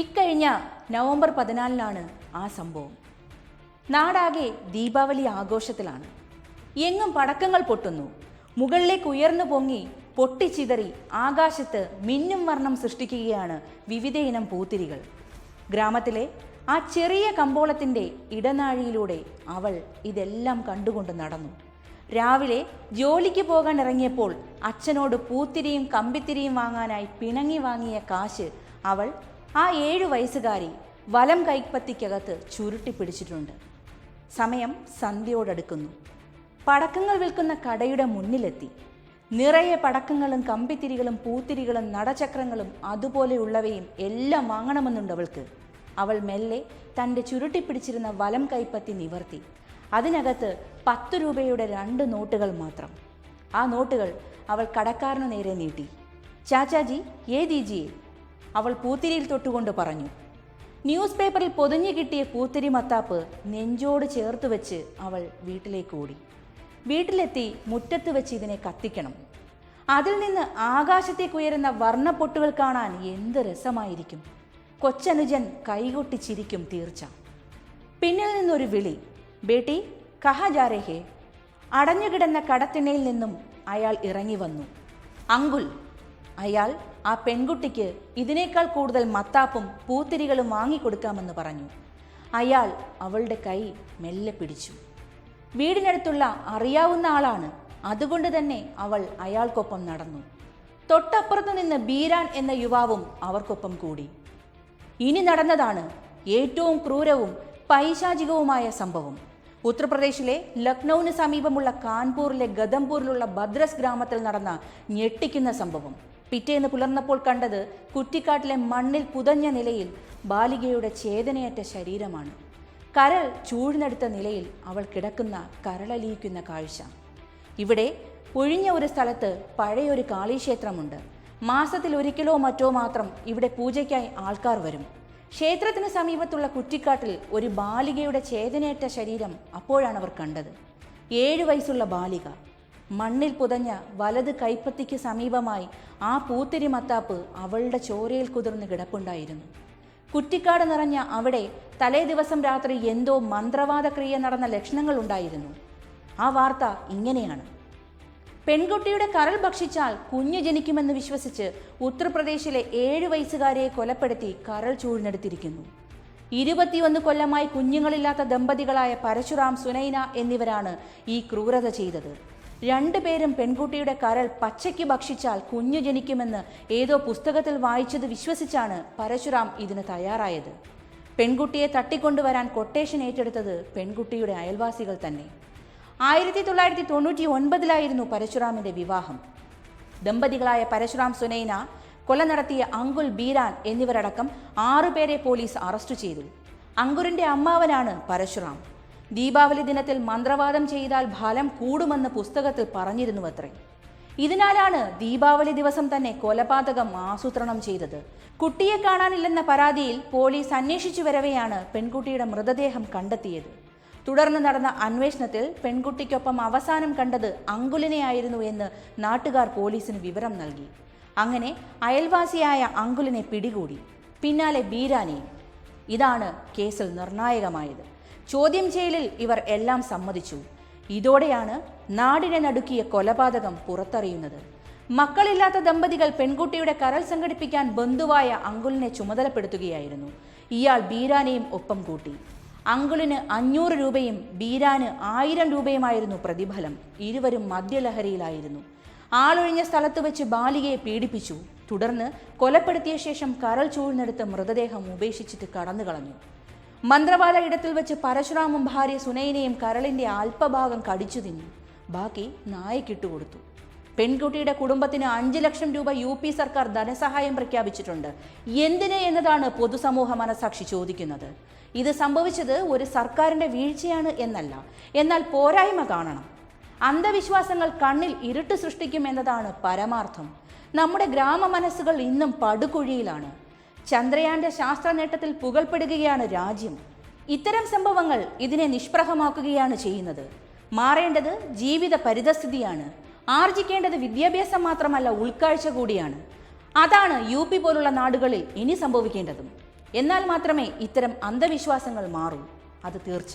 ഇക്കഴിഞ്ഞ നവംബർ പതിനാലിനാണ് ആ സംഭവം. നാടാകെ ദീപാവലി ആഘോഷത്തിലാണ്. എങ്ങും പടക്കങ്ങൾ പൊട്ടുന്നു. മുകളിലേക്ക് ഉയർന്നു പൊങ്ങി പൊട്ടിച്ചിതറി ആകാശത്ത് മിന്നും വർണം സൃഷ്ടിക്കുകയാണ് വിവിധയിനം പൂത്തിരികൾ. ഗ്രാമത്തിലെ ആ ചെറിയ കമ്പോളത്തിന്റെ ഇടനാഴിയിലൂടെ അവൾ ഇതെല്ലാം കണ്ടുകൊണ്ട് നടന്നു. രാവിലെ ജോലിക്ക് പോകാൻ ഇറങ്ങിയപ്പോൾ അച്ഛനോട് പൂത്തിരിയും കമ്പിത്തിരിയും വാങ്ങാനായി പിണങ്ങി വാങ്ങിയ കാശ് അവൾ ആ ഏഴ് വയസ്സുകാരി വലം കൈപ്പത്തിക്കകത്ത് ചുരുട്ടി പിടിച്ചിട്ടുണ്ട്. സമയം സന്ധ്യയോടടുക്കുന്നു. പടക്കങ്ങൾ വിൽക്കുന്ന കടയുടെ മുന്നിലെത്തി. നിറയെ പടക്കങ്ങളും കമ്പിത്തിരികളും പൂത്തിരികളും നടചക്രങ്ങളും അതുപോലെയുള്ളവയും എല്ലാം വാങ്ങണമെന്നുണ്ട് അവൾക്ക്. അവൾ മെല്ലെ തന്റെ ചുരുട്ടിപ്പിടിച്ചിരുന്ന വലം കൈപ്പത്തി നിവർത്തി. അതിനകത്ത് പത്ത് രൂപയുടെ രണ്ട് നോട്ടുകൾ മാത്രം. ആ നോട്ടുകൾ അവൾ കടക്കാരന് നേരെ നീട്ടി. ചാച്ചാജി ഏ ദീജിയെ അവൾ പൂത്തിരിയിൽ തൊട്ടുകൊണ്ട് പറഞ്ഞു ന്യൂസ് പേപ്പറിൽ പൊതിഞ്ഞു കിട്ടിയ പൂത്തിരി മത്താപ്പ് നെഞ്ചോട് ചേർത്ത് വെച്ച് അവൾ വീട്ടിലേക്ക് ഓടി. വീട്ടിലെത്തി മുറ്റത്ത് വെച്ച് ഇതിനെ കത്തിക്കണം. അതിൽ നിന്ന് ആകാശത്തേക്കുയരുന്ന വർണപ്പൊട്ടുകൾ കാണാൻ എന്ത് രസമായിരിക്കും. കൊച്ചനുജൻ കൈകൊട്ടിച്ചിരിക്കും തീർച്ച. പിന്നിൽ നിന്നൊരു വിളി ബേട്ടി കഹ ജാരേ ഹേ അടഞ്ഞുകിടന്ന കടത്തിണയിൽ നിന്നും അയാൾ ഇറങ്ങി വന്നു. അങ്കുൽ അയാൾ ആ പെൺകുട്ടിക്ക് ഇതിനേക്കാൾ കൂടുതൽ മത്താപ്പും പൂത്തിരികളും വാങ്ങിക്കൊടുക്കാമെന്ന് പറഞ്ഞു. അയാൾ അവളുടെ കൈ മെല്ലെ പിടിച്ചു. വീടിനടുത്തുള്ള അറിയാവുന്ന ആളാണ്. അതുകൊണ്ട് തന്നെ അവൾ അയാൾക്കൊപ്പം നടന്നു. തൊട്ടപ്പുറത്ത് നിന്ന് ബീരാൻ എന്ന യുവാവും അവർക്കൊപ്പം കൂടി. ഇനി നടന്നതാണ് ഏറ്റവും ക്രൂരവും പൈശാചികവുമായ സംഭവം. ഉത്തർപ്രദേശിലെ ലക്നൌവിന് സമീപമുള്ള കാൺപൂരിലെ ഗദംപൂരിലുള്ള ഭദ്രസ് ഗ്രാമത്തിൽ നടന്ന ഞെട്ടിക്കുന്ന സംഭവം. പിറ്റേന്ന് പുലർന്നപ്പോൾ കണ്ടത് കുറ്റിക്കാട്ടിലെ മണ്ണിൽ പുതഞ്ഞ നിലയിൽ ബാലികയുടെ ചേതനയറ്റ ശരീരമാണ്. കരൾ ചൂഴ്ന്നെടുത്ത നിലയിൽ അവൾ കിടക്കുന്ന കരളലിയിക്കുന്ന കാഴ്ച. ഇവിടെ ഒഴിഞ്ഞ ഒരു സ്ഥലത്ത് പഴയൊരു കാളീക്ഷേത്രമുണ്ട്. മാസത്തിൽ ഒരിക്കലോ മറ്റോ മാത്രം ഇവിടെ പൂജയ്ക്കായി ആൾക്കാർ വരും. ക്ഷേത്രത്തിന് സമീപത്തുള്ള കുറ്റിക്കാട്ടിൽ ഒരു ബാലികയുടെ ചേതനയേറ്റ ശരീരം അപ്പോഴാണ് അവർ കണ്ടത്. ഏഴു വയസ്സുള്ള ബാലിക മണ്ണിൽ പുതഞ്ഞ വലത് കൈപ്പത്തിക്ക് സമീപമായി ആ പൂത്തിരി മത്താപ്പ് അവളുടെ ചോരയിൽ കുതിർന്ന് കിടപ്പുണ്ടായിരുന്നു. കുറ്റിക്കാട് നിറഞ്ഞ അവിടെ തലേ ദിവസം രാത്രി എന്തോ മന്ത്രവാദക്രിയ നടന്ന ലക്ഷണങ്ങൾ ഉണ്ടായിരുന്നു. ആ വാർത്ത ഇങ്ങനെയാണ്. പെൺകുട്ടിയുടെ കരൾ ഭക്ഷിച്ചാൽ കുഞ്ഞു ജനിക്കുമെന്ന് വിശ്വസിച്ച് ഉത്തർപ്രദേശിലെ ഏഴ് വയസ്സുകാരിയെ കൊലപ്പെടുത്തി കരൾ ചൂഴ്ന്നെടുത്തിരിക്കുന്നു. ഇരുപത്തിയൊന്ന് കൊല്ലമായി കുഞ്ഞുങ്ങളില്ലാത്ത ദമ്പതികളായ പരശുറാം സുനൈന എന്നിവരാണ് ഈ ക്രൂരത ചെയ്തത്. രണ്ടുപേരും പെൺകുട്ടിയുടെ കരൾ പച്ചയ്ക്ക് ഭക്ഷിച്ചാൽ കുഞ്ഞു ജനിക്കുമെന്ന് ഏതോ പുസ്തകത്തിൽ വായിച്ചത് വിശ്വസിച്ചാണ് പരശുറാം ഇതിന് തയ്യാറായത്. പെൺകുട്ടിയെ തട്ടിക്കൊണ്ടുവരാൻ കൊട്ടേഷൻ ഏറ്റെടുത്തത് പെൺകുട്ടിയുടെ അയൽവാസികൾ തന്നെ. ആയിരത്തി തൊള്ളായിരത്തി തൊണ്ണൂറ്റി ഒൻപതിലായിരുന്നു പരശുറാമിന്റെ വിവാഹം. ദമ്പതികളായ പരശുറാം സുനൈന കൊല നടത്തിയ അങ്കുൽ ബീരാൻ എന്നിവരടക്കം ആറുപേരെ പോലീസ് അറസ്റ്റ് ചെയ്തു. അങ്കുറിന്റെ അമ്മാവനാണ് പരശുറാം. ദീപാവലി ദിനത്തിൽ മന്ത്രവാദം ചെയ്താൽ ഫലം കൂടുമെന്ന് പുസ്തകത്തിൽ പറഞ്ഞിരുന്നുവത്രേ. ഇതിനാലാണ് ദീപാവലി ദിവസം തന്നെ കൊലപാതകം ആസൂത്രണം ചെയ്തത്. കുട്ടിയെ കാണാനില്ലെന്ന പരാതിയിൽ പോലീസ് അന്വേഷിച്ചു വരവെയാണ് പെൺകുട്ടിയുടെ മൃതദേഹം കണ്ടെത്തിയത്. തുടർന്ന് നടന്ന അന്വേഷണത്തിൽ പെൺകുട്ടിക്കൊപ്പം അവസാനം കണ്ടത് അങ്കുലിനെയായിരുന്നു എന്ന് നാട്ടുകാർ പോലീസിന് വിവരം നൽകി. അങ്ങനെ അയൽവാസിയായ അങ്കുലിനെ പിടികൂടി. പിന്നാലെ ബീരാനെയും. ഇതാണ് കേസിൽ നിർണായകമായത്. ചോദ്യം ചെയ്യലിൽ ഇവർ എല്ലാം സമ്മതിച്ചു. ഇതോടെയാണ് നാടിനെ നടുക്കിയ കൊലപാതകം പുറത്തറിയുന്നത്. മക്കളില്ലാത്ത ദമ്പതികൾ പെൺകുട്ടിയുടെ കരൾ സംഘടിപ്പിക്കാൻ ബന്ധുവായ അങ്കുലിനെ ചുമതലപ്പെടുത്തുകയായിരുന്നു. ഇയാൾ ബീരാനെയും ഒപ്പം കൂട്ടി. അങ്കുളിന് അഞ്ഞൂറ് രൂപയും ബീരാന് ആയിരം രൂപയുമായിരുന്നു പ്രതിഫലം. ഇരുവരും മദ്യലഹരിയിലായിരുന്നു. ആളൊഴിഞ്ഞ സ്ഥലത്ത് വെച്ച് ബാലികയെ പീഡിപ്പിച്ചു. തുടർന്ന് കൊലപ്പെടുത്തിയ ശേഷം കരൾ ചൂഴ്ന്നെടുത്ത് മൃതദേഹം ഉപേക്ഷിച്ചിട്ട് കടന്നു കളഞ്ഞു മന്ത്രവാല ഇടത്തിൽ വെച്ച് പരശുരാമും ഭാര്യ സുനൈനയും കരളിന്റെ അല്പഭാഗം കടിച്ചു തിന്നു. ബാക്കി നായക്കിട്ടുകൊടുത്തു പെൺകുട്ടിയുടെ കുടുംബത്തിന് അഞ്ച് ലക്ഷം രൂപ യു പി സർക്കാർ ധനസഹായം പ്രഖ്യാപിച്ചിട്ടുണ്ട്. എന്തിന് എന്നതാണ് പൊതുസമൂഹ മനസാക്ഷി ചോദിക്കുന്നത്. ഇത് സംഭവിച്ചത് ഒരു സർക്കാരിന്റെ വീഴ്ചയാണ് എന്നല്ല. എന്നാൽ പോരായ്മ കാണണം. അന്ധവിശ്വാസങ്ങൾ കണ്ണിൽ ഇരുട്ട് സൃഷ്ടിക്കും എന്നതാണ് പരമാർത്ഥം. നമ്മുടെ ഗ്രാമ മനസ്സുകൾ ഇന്നും പടുകുഴിയിലാണ്. ചന്ദ്രയാന്റെ ശാസ്ത്ര നേട്ടത്തിൽ പുകൾപ്പെടുകയാണ് രാജ്യം. ഇത്തരം സംഭവങ്ങൾ ഇതിനെ നിഷ്പ്രഹമാക്കുകയാണ് ചെയ്യുന്നത്. മാറേണ്ടത് ജീവിത പരിതസ്ഥിതിയാണ്. ആർജിക്കേണ്ടത് വിദ്യാഭ്യാസം മാത്രമല്ല ഉൾക്കാഴ്ച കൂടിയാണ്. അതാണ് യു പി പോലുള്ള നാടുകളിൽ ഇനി സംഭവിക്കേണ്ടതും. എന്നാൽ മാത്രമേ ഇത്തരം അന്ധവിശ്വാസങ്ങൾ മാറൂ. അത് തീർച്ച.